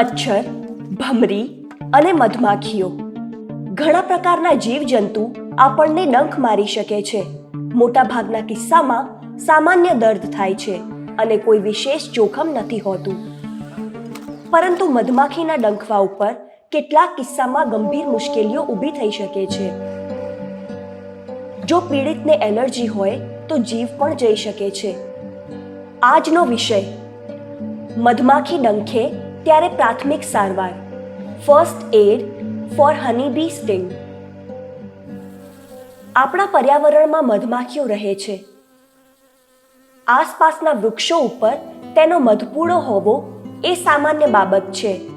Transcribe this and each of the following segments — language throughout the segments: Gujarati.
મચ્છર, ભમરી અને મધમાખીઓ. ઘણા પ્રકારના જીવજંતુ આપણને ડંખ મારી શકે છે. મોટાભાગના કિસ્સામાં સામાન્ય દર્દ થાય છે અને કોઈ વિશેષ જોખમ નથી હોતું. પરંતુ મધમાખીના ડંખવા ઉપર કેટલાક કિસ્સામાં ગંભીર મુશ્કેલીઓ ઊભી થઈ શકે છે. જો પીડિતને એલર્જી હોય તો જીવ પણ જઈ શકે છે. આજનો વિષય, મધમાખી ડંખે ત્યારે પ્રાથમિક સારવાર. First aid for honeybee sting આપણા પર્યાવરણમાં મધમાખીઓ રહે છે. આસપાસના વૃક્ષો ઉપર તેનો મધપૂડો હોવો એ સામાન્ય બાબત છે.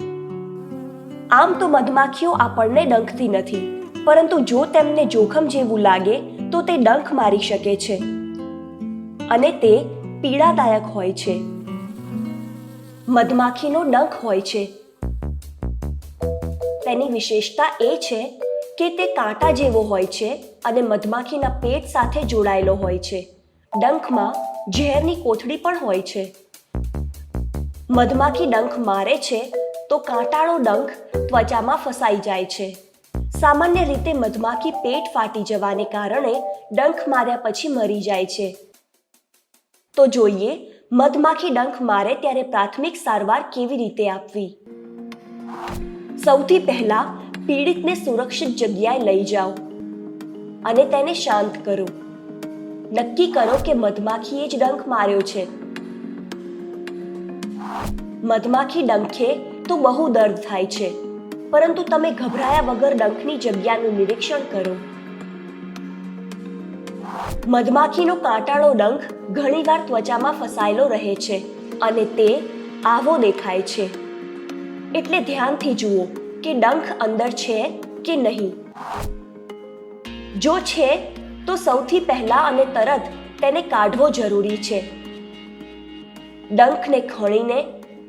આમ તો મધમાખીઓ આપણને ડંખતી નથી, પરંતુ જો તેમને જોખમ જેવું લાગે, તો તે ડંખ મારી શકે છે. અને તે પીડાદાયક હોય છે. મધમાખીનો ડંખ હોય છે. તેની વિશેષતા એ છે કે તે કાંટા જેવો હોય છે અને મધમાખીના પેટ સાથે જોડાયેલો હોય છે. ડંખમાં ઝેરની કોથળી પણ હોય છે. મધમાખી ડંખ મારે છે તો કાંટાળો ડંખ ત્વચામાં ફસાઈ જાય છે. સામાન્ય રીતે મધમાખી પેટ ફાટી જવાને કારણે ડંખ માર્યા પછી મરી જાય છે. તો જોઈએ મધમાખી ડંખ મારે ત્યારે પ્રાથમિક સારવાર કેવી રીતે આપવી? સૌથી પહેલા પીડિતને સુરક્ષિત જગ્યાએ લઈ જાઓ અને તેને શાંત કરો. નક્કી કરો કે મધમાખીએ જ ડંખ માર્યો છે. મધમાખી ડંખે તો બહુ દર્દ થાય છે, પરંતુ તમે ગભરાયા વગર ડંખની જગ્યાનું નિરીક્ષણ કરો. મધમાખીનો કાંટાળો ડંખ ઘણીવાર ત્વચામાં ફસાયેલો રહે છે અને તે આવો દેખાય છે. એટલે ધ્યાનથી જુઓ કે ડંખ અંદર છે કે નહીં. જો છે, તો સૌથી પહેલા અને તરત તેને કાઢવો જરૂરી છે. ડંખને ખણીને,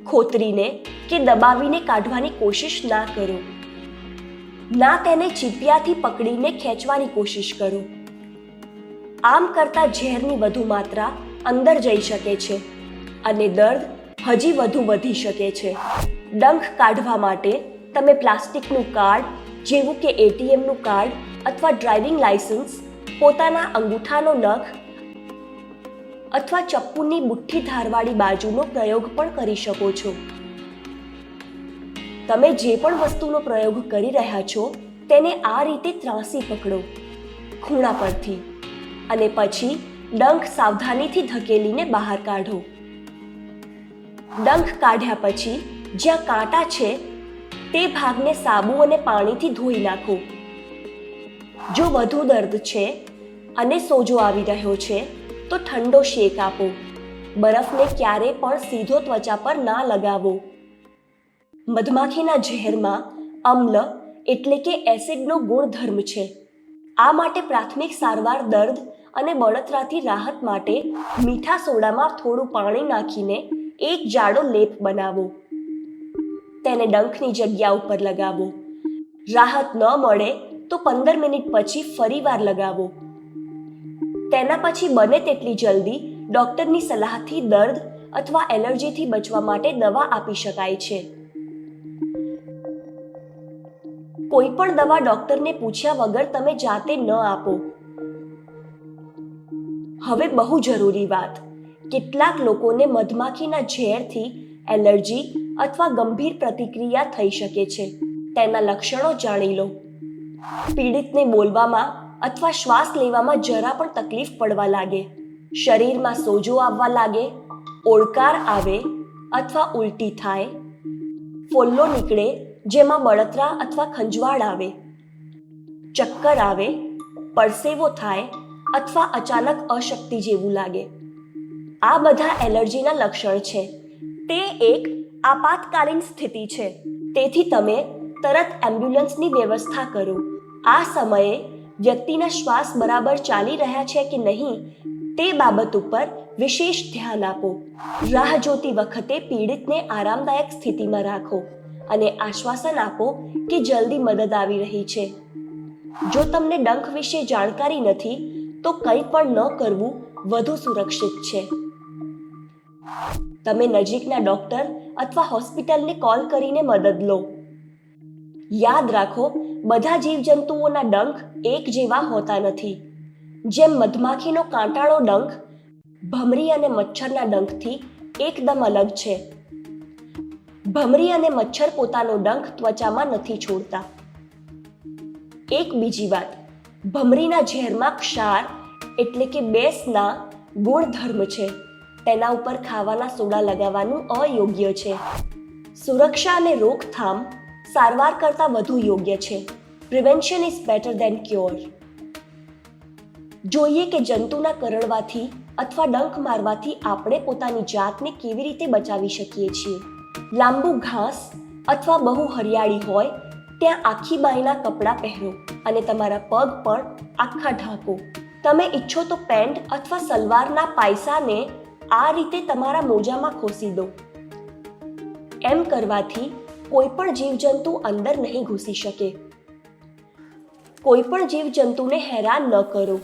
ખોતરીને કે દબાવીને કાઢવાની કોશિશ ના કરો. ના તેને ચીપિયાથી પકડીને ખેંચવાની કોશિશ કરો. આમ કરતાં ઝેરની વધુ માત્રા અંદર જઈ શકે છે અને દર્દ હજી વધુ વધી શકે છે. ડંખ કાઢવા માટે તમે પ્લાસ્ટિકનું કાર્ડ, જેવું કે એટીએમનું કાર્ડ અથવા ડ્રાઇવિંગ લાયસન્સ પોતાના અંગૂઠાનો નખ અથવા ચપ્પુની મુઠ્ઠી ધારવાળી બાજુનો પ્રયોગ પણ કરી શકો છો. તમે જે પણ વસ્તુનો પ્રયોગ કરી રહ્યા છો તેને આ રીતે ત્રાંસી પકડો ખૂણા પરથી. અને પછી ડંખ સાવધાનીથી ધકેલીને બહાર કાઢો. ડંખ કાઢ્યા પછી જ્યાં કાંટા છે, તે ભાગને સાબુ અને પાણીથી ધોઈ નાખો. જો વધુ દર્દ છે અને સોજો આવી રહ્યો છે, તો ઠંડો શેક આપો. બરફને ક્યારે પણ સીધો ત્વચા પર ના લગાવો. મધમાખીના ઝેરમાં અમ્લ એટલે કે એસિડનો ગુણધર્મ છે. આ માટે પ્રાથમિક સારવાર દર્દ અને બળતરાથી રાહત માટે મીઠા સોડામાં થોડું પાણી નાખીને એક જાડો લેપ બનાવો. તેને ડંખની જગ્યા ઉપર લગાવો. રાહત ન મળે તો પંદર મિનિટ પછી ફરીવાર લગાવો. તેના પછી બને તેટલી જલ્દી ડૉક્ટરની સલાહથી દર્દ અથવા એલર્જીથી બચવા માટે દવા આપી શકાય છે. કોઈ પણ દવા ડોક્ટરને પૂછ્યા વગર તમે જાતે ન આપો. હવે બહુ જરૂરી વાત. કેટલાક લોકોને મધમાખીના ઝેરથી એલર્જી અથવા ગંભીર પ્રતિક્રિયા થઈ શકે છે. તેના લક્ષણો જાણી લો. પીડિતને બોલવામાં અથવા શ્વાસ લેવામાં જરા પણ તકલીફ પડવા લાગે. શરીરમાં સોજો આવવા લાગે, ઓળકાર આવે અથવા ઉલટી થાય. ફોલ્લો નીકળે જેમાં બળતરા અથવા ખંજવાળ આવે, ચક્કર આવે, પરસેવો થાય અથવા અચાનક અશક્તિ જેવું લાગે. આ બધા એલર્જીના લક્ષણ છે. તે એક આપાતકાલીન સ્થિતિ છે. તેથી તમે તરત એમ્બ્યુલન્સની વ્યવસ્થા કરો. આ સમયે વ્યક્તિના શ્વાસ બરાબર ચાલી રહ્યા છે કે નહીં તે બાબત ઉપર વિશેષ ધ્યાન આપો. રાહ જોતી વખતે પીડિતને આરામદાયક સ્થિતિમાં રાખો. અને આશ્વાસન આપો કે જલ્દી મદદ આવી રહી છે. જો તમને ડંખ વિશે જાણકારી નથી, તો કંઈ પણ ન કરવું વધુ સુરક્ષિત છે. તમે નજીકના ડોક્ટર અથવા હોસ્પિટલને કોલ કરીને મદદ લો. યાદ રાખો, બધા જીવજંતુઓના ડંખ એક જેવા હોતા નથી. જેમ મધમાખીનો કાંટાળો ડંખ, ભમરી અને મચ્છરના ડંખથી એકદમ અલગ છે. ભમરી અને મચ્છર પોતાનો ડંખ ત્વચામાં નથી છોડતા. એક બીજી વાત, ભમરીના ઝેરમાં ક્ષાર એટલે કે બેસના ગુણધર્મ છે. તેના ઉપર ખાવાના સોડા લગાવવાનું અયોગ્ય છે. સુરક્ષા અને રોકથામ સારવાર કરતાં વધુ યોગ્ય છે. Prevention is better than cure જોઈએ કે જંતુના કરડવાથી અથવા ડંખ મારવાથી આપણે પોતાની જાતને કેવી રીતે બચાવી શકીએ છીએ. લાંબુ ઘાસ અથવા બહુ હરિયાળી હોય, ત્યાં આખી બાઈના કપડાં પહેરો અને તમારા પગ પણ આખા ઢાંકો. તમે ઈચ્છો તો પેન્ટ અથવા સલવારના પાયસાને આ રીતે તમારા મોજામાં ખોસી દો. એમ કરવાથી કોઈ પણ જીવજંતુ અંદર નહીં ઘૂસી શકે. કોઈ પણ જીવજંતુને હેરાન ન કરો.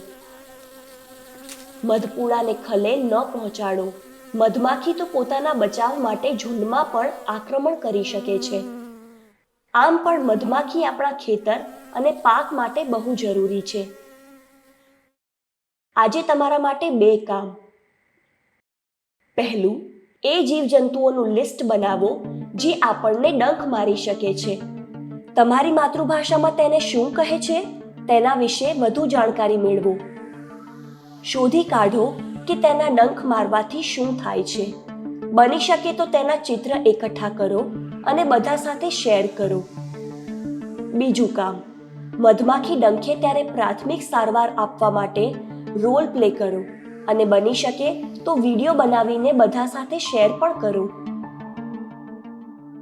મધપૂડાને ખલેલ ન પહોંચાડો. મધમાખી તો પોતાના બચાવ માટે ઝુંડમાં પણ આક્રમણ કરી શકે છે. આમ પણ મધમાખી આપણા ખેતર અને પાક માટે બહુ જરૂરી છે. આજે તમારા માટે બે કામ. પહેલું, એ જીવજંતુઓનું લિસ્ટ બનાવો જે આપણને ડંખ મારી શકે છે. તમારી માતૃભાષામાં તેને શું કહે છે? તેના વિશે વધુ જાણકારી મેળવો. શોધી કાઢો કે તેના ડંખ મારવાથી શું થાય છે? બની શકે તો તેના ચિત્ર એકઠા કરો અને બધા સાથે શેર કરો. બીજું કામ, મધમાખી ડંખે ત્યારે પ્રાથમિક સારવાર આપવા માટે રોલ પ્લે કરો અને બની શકે તો વીડિયો બનાવીને બધા સાથે શેર પણ કરો.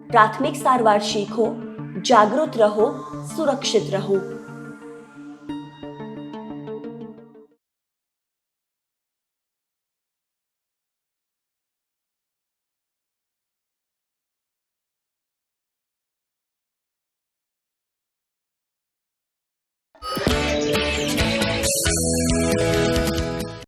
પ્રાથમિક સારવાર શીખો, જાગૃત રહો, સુરક્ષિત રહો.